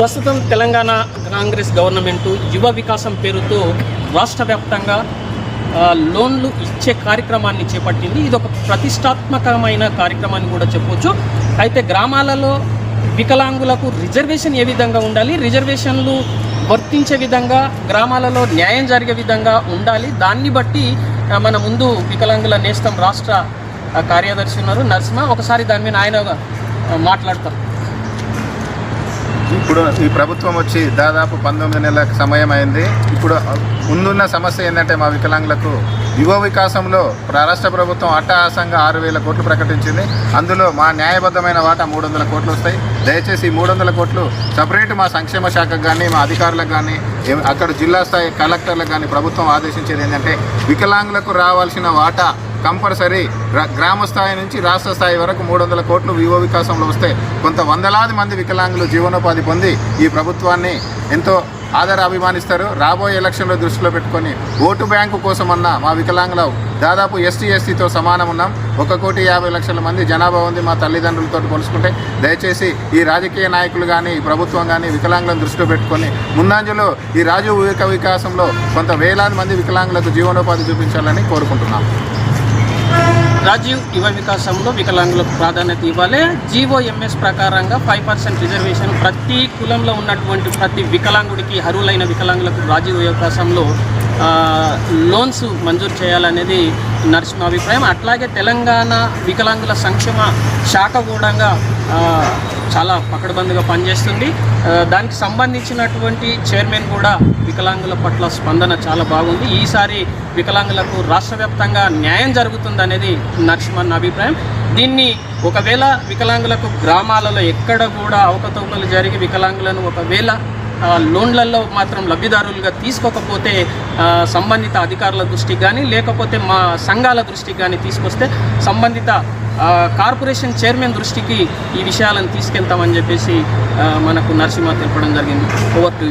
ప్రస్తుతం తెలంగాణ కాంగ్రెస్ గవర్నమెంటు యువ వికాసం పేరుతో రాష్ట్ర వ్యాప్తంగా లోన్లు ఇచ్చే కార్యక్రమాన్ని చేపట్టింది. ఇది ఒక ప్రతిష్టాత్మకమైన కార్యక్రమాన్ని కూడా చెప్పవచ్చు అయితే గ్రామాలలో వికలాంగులకు రిజర్వేషన్ ఏ విధంగా ఉండాలి? రిజర్వేషన్లు వర్తించే విధంగా గ్రామాలలో న్యాయం జరిగే విధంగా ఉండాలి. దాన్ని బట్టి మన ముందు వికలాంగుల నేస్తం రాష్ట్ర కార్యదర్శి ఉన్నారు. నరసింహ ఒకసారి దాని మీద ఆయన మాట్లాడతారు. ఇప్పుడు ఈ ప్రభుత్వం వచ్చి దాదాపు పంతొమ్మిది నెలల సమయం అయింది ఇప్పుడు ముందున్న సమస్య ఏంటంటే మా వికలాంగులకు యువ వికాసంలో రాష్ట్ర ప్రభుత్వం అట్టహాసంగా ఆరు వేల కోట్లు ప్రకటించింది. అందులో మా న్యాయబద్ధమైన వాటా మూడు వందల కోట్లు వస్తాయి. దయచేసి ఈ మూడు వందల కోట్లు సపరేట్ మా సంక్షేమ శాఖకు కానీ మా అధికారులకు కానీ అక్కడ జిల్లా స్థాయి కలెక్టర్లకు కానీ ప్రభుత్వం ఆదేశించేది ఏంటంటే వికలాంగులకు రావాల్సిన వాటా కంపల్సరీ గ్రామ స్థాయి నుంచి రాష్ట్ర స్థాయి వరకు మూడు వందల కోట్లు వివో వికాసంలో వస్తే కొంత వందలాది మంది వికలాంగులు జీవనోపాధి పొంది ఈ ప్రభుత్వాన్ని ఎంతో ఆదర అభిమానిస్తారు రాబోయే ఎలక్షన్లో దృష్టిలో పెట్టుకొని ఓటు బ్యాంకు కోసమన్న మా వికలాంగుల దాదాపు ఎస్టీ ఎస్టీతో సమానం ఉన్నాం. ఒక కోటి యాభై లక్షల మంది జనాభా ఉంది మా తల్లిదండ్రులతో కొలుసుకుంటే దయచేసి ఈ రాజకీయ నాయకులు కానీ ఈ ప్రభుత్వం కానీ వికలాంగులను దృష్టిలో పెట్టుకొని ముందంజలో ఈ రాజు విక వికాసంలో కొంత వేలాది మంది వికలాంగులకు జీవనోపాధి చూపించాలని కోరుకుంటున్నాం. రాజీవ్ యువ వికాసంలో వికలాంగులకు ప్రాధాన్యత ఇవ్వాలి. జీవోఎంఎస్ ప్రకారంగా ఫైవ్ పర్సెంట్ రిజర్వేషన్ ప్రతి కులంలో ఉన్నటువంటి ప్రతి వికలాంగుడికి అర్హులైన వికలాంగులకు రాజీవ్ యువ వికాసంలో లోన్స్ మంజూరు చేయాలనేది నరసింహ అభిప్రాయం. అట్లాగే తెలంగాణ వికలాంగుల సంక్షేమ శాఖ కూడా చాలా పకడ్బందీగా పనిచేస్తుంది. దానికి సంబంధించినటువంటి చైర్మన్ కూడా వికలాంగుల పట్ల స్పందన చాలా బాగుంది. ఈసారి వికలాంగులకు రాష్ట్ర వ్యాప్తంగా న్యాయం జరుగుతుంది అనేది నరసింహన్ అభిప్రాయం. దీన్ని ఒకవేళ వికలాంగులకు గ్రామాలలో ఎక్కడ కూడా అవకతవకలు జరిగి వికలాంగులను ఒకవేళ లోన్లలో మాత్రం లబ్ధిదారులుగా తీసుకోకపోతే సంబంధిత అధికారుల దృష్టికి కానీ లేకపోతే మా సంఘాల దృష్టికి కానీ తీసుకొస్తే సంబంధిత కార్పొరేషన్ చైర్మన్ దృష్టికి ఈ విషయాలను తీసుకెళ్తామని చెప్పేసి మనకు నరసింహ తెలపడం జరిగింది. Over to